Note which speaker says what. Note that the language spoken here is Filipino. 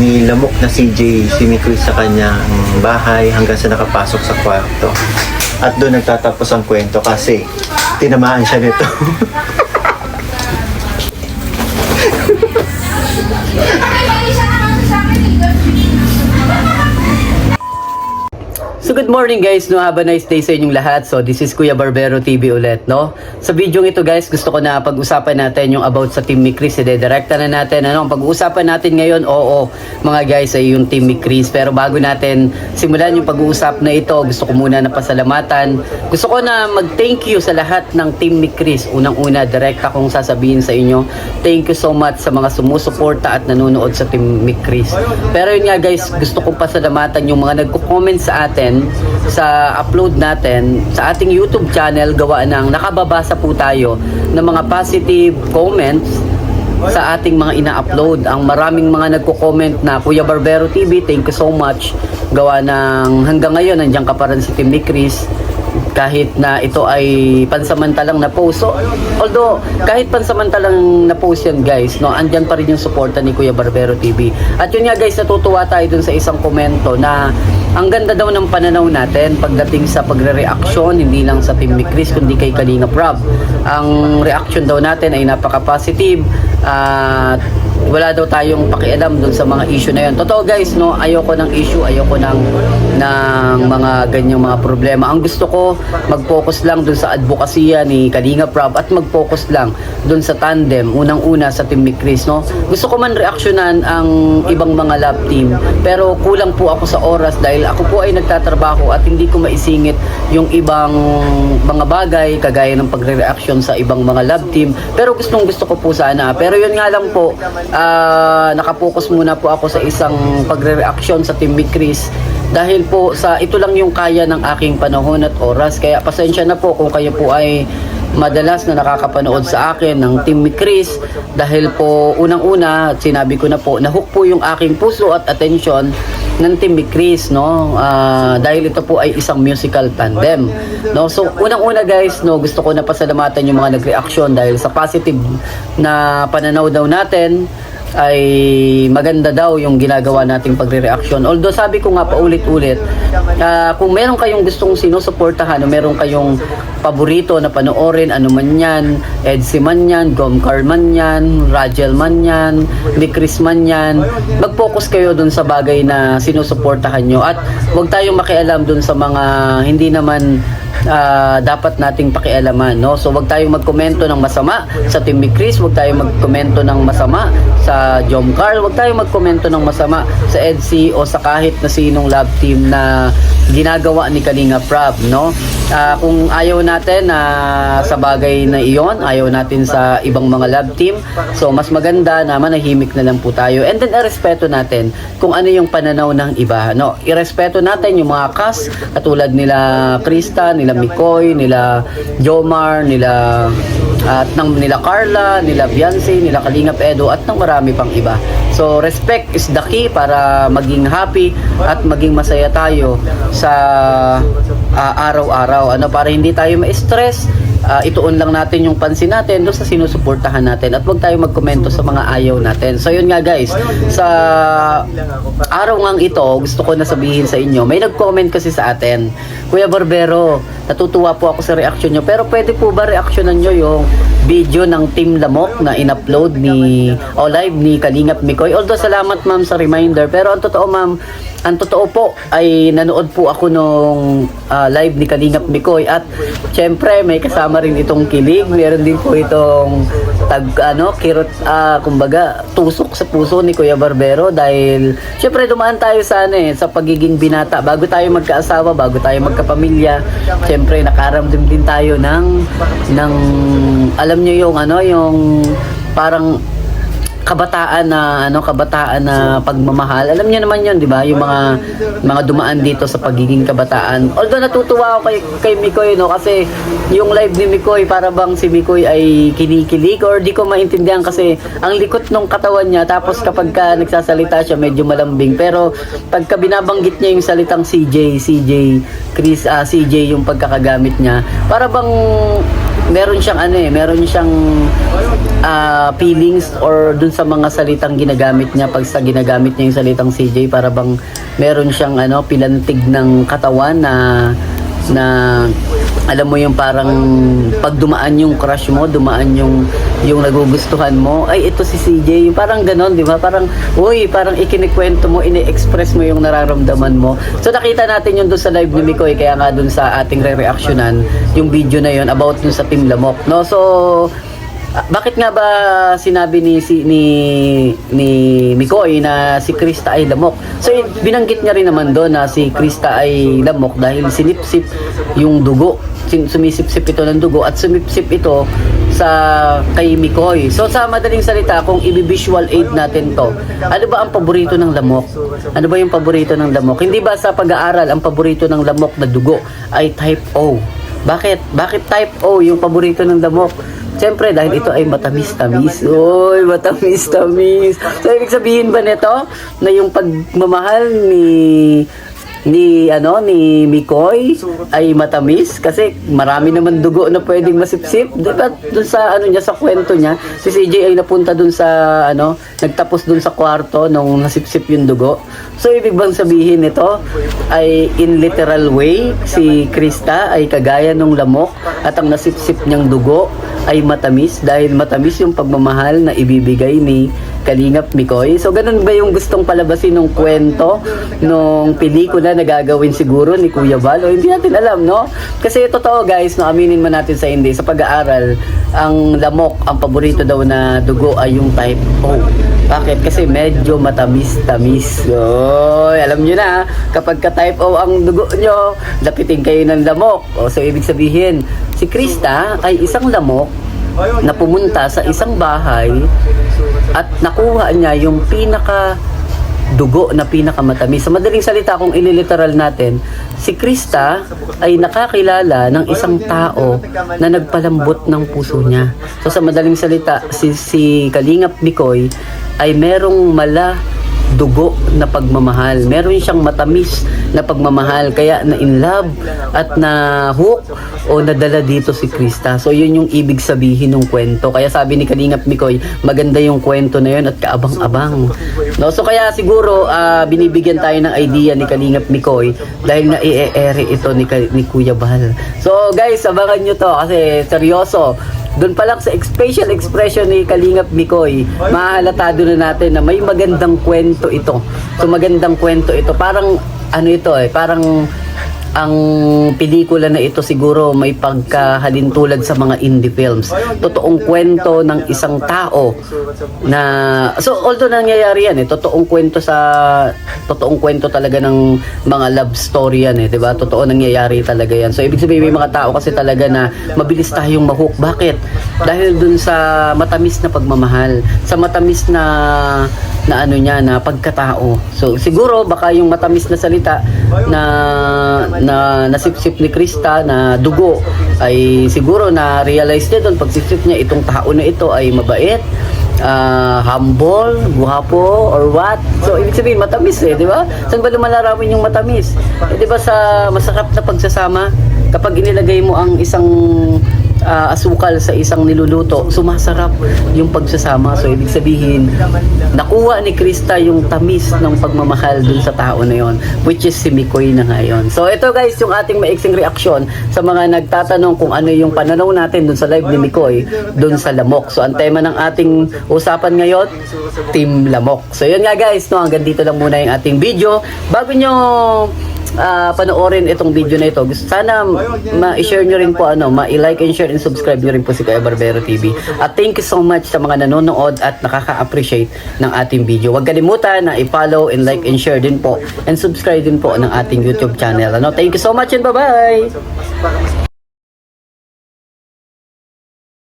Speaker 1: lamok na CJ si Mikoy sa kanyang bahay hanggang sa nakapasok sa kwarto. At doon nagtatapos ang kwento kasi tinamaan siya nito.
Speaker 2: So good morning guys, no? Have a nice day sa inyong lahat. So this is Kuya Barbero TV ulit, no? Sa video ito guys, gusto ko na pag-usapan natin yung about sa Team Mikris. Direkta na natin, ano? Ang pag-uusapan natin ngayon, oo, mga guys, ay yung Team Mikris. Pero bago natin simulan yung pag-uusap na ito, gusto ko muna na pasalamatan. Gusto ko na mag-thank you sa lahat ng Team Mikris. Unang-una, direkta kong sasabihin sa inyo, thank you so much sa mga sumusuporta at nanonood sa Team Mikris. Pero yun nga guys, gusto kong pasalamatan yung mga nagko-comment sa atin sa upload natin sa ating YouTube channel gawa ng nakababasa po tayo ng mga positive comments sa ating mga ina-upload. Ang maraming mga nagko-comment na Kuya Barbero TV, thank you so much. Gawa ng hanggang ngayon nandiyan ka pa rin si Tim Chris kahit na ito ay pansamantalang na post. So, although kahit pansamantalang na post yan guys, no, andyan pa rin yung suporta ni Kuya Barbero TV. At yun nga guys, natutuwa tayo dun sa isang komento na ang ganda daw ng pananaw natin pagdating sa pagre-reaction, hindi lang sa Team Chris, kundi kay Kalinga Prab. Ang reaction daw natin ay napaka-positive at wala daw tayong pakialam dun sa mga issue na yun. Totoo guys, no, ayoko ng issue, ayoko ng, ng mga ganyang mga problema. Ang gusto ko, mag-focus lang dun sa advokasya ni Kalinga Prab at mag-focus lang dun sa tandem, unang-una sa Team ni Chris, no. Gusto ko man reaksyonan ang ibang mga lab team, pero kulang po ako sa oras dahil ako po ay nagtatrabaho at hindi ko maisingit yung ibang mga bagay kagaya ng pagre-reaction sa ibang mga lab team. Pero gustong gusto ko po sana. Pero yun nga lang po, ah, nakapokus muna po ako sa isang pagre-reaction sa Team Big Chris dahil po sa ito lang yung kaya ng aking panahon at oras. Kaya pasensya na po kung kayo po ay madalas na nakakapanood sa akin ng Team Chris dahil po unang-una sinabi ko na po nahook po yung aking puso at attention ng Team Chris no? Ah, dahil ito po ay isang musical tandem no? So unang-una guys no gusto ko na pasalamatan yung mga nag-reaction dahil sa positive na pananaw daw natin ay maganda daw yung ginagawa nating pagre-reaction. Although sabi ko nga paulit-ulit, ah, kung meron kayong gustong sinusuportahan o meron kayong paborito na panoorin, ano man yan, Edsy man yan, Gomcar man yan, Rajel man yan, Mikris man yan, mag-focus kayo dun sa bagay na sinusuportahan nyo at huwag tayong makialam dun sa mga hindi naman ah, dapat nating pakialaman no? So wag tayong magkomento ng masama sa Team Chris wag tayong magkomento ng masama sa Jom Carl wag tayong magkomento ng masama sa EDC o sa kahit na sinong lab team na ginagawa ni Kalinga Prab no? Ah, kung ayaw natin na sa bagay na iyon ayaw natin sa ibang mga lab team. So mas maganda na manahimik na lang po tayo. And then irespeto natin kung ano yung pananaw ng iba no? Irespeto natin yung mga cast katulad nila Krista nila Mikoy nila Jomar nila at ng nila Carla, nila Beyonce, nila Kalingap Edo at ng marami pang iba. So respect is the key para maging happy at maging masaya tayo sa ah, araw-araw. Ano para hindi tayo ma-stress, ah, ituon lang natin yung pansin natin doon sa sinusuportahan natin at huwag tayo magkomento sa mga ayaw natin. So yun nga guys, sa araw ngang ito, gusto ko na sabihin sa inyo, may nag-comment kasi sa atin, Kuya Barbero, natutuwa po ako sa reaction nyo, pero pwede po ba reaksyonan nyo yung video ng Team Lamok na in-upload ni o live ni Kalingap Mikoy. Although salamat ma'am sa reminder, pero ang totoo ma'am, ang totoo po ay nanood po ako nung ah, live ni Kalingap Mikoy at syempre may kasama rin itong kilig, meron din po itong tag ano, kirot ah, kumbaga tusok sa puso ni Kuya Barbero dahil syempre dumaan tayo sa ano eh, sa pagiging binata bago tayo magkaasawa, bago tayo magkapamilya. Syempre nakaramdam din tayo ng ng alam niyo yung ano, yung parang kabataan na ano kabataan na pagmamahal. Alam niyo naman yun di ba? Yung mga mga dumaan dito sa pagiging kabataan. Although natutuwa ako kay kay Mikoy no? Kasi yung live ni Mikoy para bang si Mikoy ay kinikilig or di ko maintindihan kasi ang likot ng katawan niya. Tapos kapag ka nagsasalita siya medyo malambing. Pero pagka binabanggit niya yung salitang CJ CJ Chris ah, CJ yung pagkakagamit niya para bang meron siyang ano eh meron siyang ah, feelings or dun sa mga salitang ginagamit niya pag sa ginagamit niya yung salitang CJ para bang meron siyang ano pilantig ng katawan na na alam mo yung parang pag dumaan yung crush mo, dumaan yung yung nagugustuhan mo, ay ito si CJ, yung parang ganon, di ba? Parang, uy, parang ikinikwento mo, ini-express mo yung nararamdaman mo. So nakita natin yun doon sa live ni Mikoy, kaya nga doon sa ating re-reactionan, yung video na yun about dun sa Team Lamok, no? So, Ah, bakit nga ba sinabi ni si ni ni Mikoy na si Krista ay lamok? So binanggit niya rin naman doon na si Krista ay lamok dahil sinipsip yung dugo. Sumisipsip ito ng dugo at sumipsip ito sa kay Mikoy. So sa madaling salita, kung i-visual aid natin to, ano ba ang paborito ng lamok? Ano ba yung paborito ng lamok? Hindi ba sa pag-aaral ang paborito ng lamok na dugo ay type O? Bakit? Bakit type O yung paborito ng lamok? Siyempre, dahil ito ay matamis-tamis. Uy, matamis-tamis. So, ibig sabihin ba nito na yung pagmamahal ni ni ano ni Mikoy ay matamis kasi marami naman dugo na pwedeng masipsip di ba dun sa ano niya sa kwento niya si CJ ay napunta dun sa ano nagtapos dun sa kwarto nung nasipsip yung dugo so ibig bang sabihin nito ay in literal way si Krista ay kagaya nung lamok at ang nasipsip niyang dugo ay matamis dahil matamis yung pagmamahal na ibibigay ni Kalingap Mikoy. So, ganun ba yung gustong palabasin ng kwento nung pelikula na gagawin siguro ni Kuya Balo? Hindi natin alam, no? Kasi totoo guys, no, aminin man natin sa hindi, sa pag-aaral, ang lamok, ang paborito daw na dugo ay yung type O. Bakit? Kasi medyo matamis-tamis. Oy, alam nyo na, kapag ka-type O ang dugo nyo, lapitin kayo ng lamok. O, so, ibig sabihin, si Krista ay isang lamok na pumunta sa isang bahay at nakuha niya yung pinaka dugo na pinakamatamis. Sa madaling salita, kung ililiteral natin, si Krista ay nakakilala ng isang tao na nagpalambot ng puso niya. So sa madaling salita, si, si Kalingap Mikoy ay merong mala dugo na pagmamahal. Meron siyang matamis na pagmamahal kaya na in love at na hook o nadala dito si Krista. So yun yung ibig sabihin ng kwento. Kaya sabi ni Kalingap Mikoy, maganda yung kwento na yun at kaabang-abang. No, so kaya siguro ah, binibigyan tayo ng idea ni Kalingap Mikoy dahil na i-ere ito ni, ni Kuya Bahal. So guys, abangan nyo to kasi seryoso. Doon pa lang sa facial expression ni Kalingap Mikoy, mahalata doon na natin na may magandang kwento ito. So magandang kwento ito. Parang ano ito eh, parang ang pelikula na ito siguro may pagkahalintulad sa mga indie films. Totoong kwento ng isang tao na so although nangyayari yan eh, totoong kwento sa totoong kwento talaga ng mga love story yan eh, 'di ba? Totoo nangyayari talaga yan. So ibig sabihin may mga tao kasi talaga na mabilis tayong mahook. Bakit? Dahil dun sa matamis na pagmamahal, sa matamis na na ano niya na pagkatao. So siguro baka yung matamis na salita na na nasipsip ni Krista na dugo ay siguro na realize niya doon pag sipsip niya itong tao na ito ay mabait ah, humble, guwapo, or what. So, ibig sabihin, matamis eh, di ba? Saan ba lumalarawan yung matamis? Eh, di ba sa masarap na pagsasama, kapag inilagay mo ang isang ah, asukal sa isang niluluto, sumasarap yung pagsasama. So, ibig sabihin, nakuha ni Krista yung tamis ng pagmamahal dun sa tao na yon which is si Mikoy na ngayon. So, ito guys, yung ating maiksing reaksyon sa mga nagtatanong kung ano yung pananaw natin dun sa live ni Mikoy dun sa Lamok. So, ang tema ng ating usapan ngayon, Team Lamok. So, yun nga guys, no, hanggang dito lang muna yung ating video. Bago nyo ah, panoorin itong video na ito. Sana ma-share nyo rin po ano, ma-like and share and subscribe nyo rin po si Kuya Barbero TV. At thank you so much sa mga nanonood at nakaka-appreciate ng ating video. Huwag kalimutan na i-follow and like and share din po and subscribe din po ng ating YouTube channel. Ano? Thank you so much and bye-bye!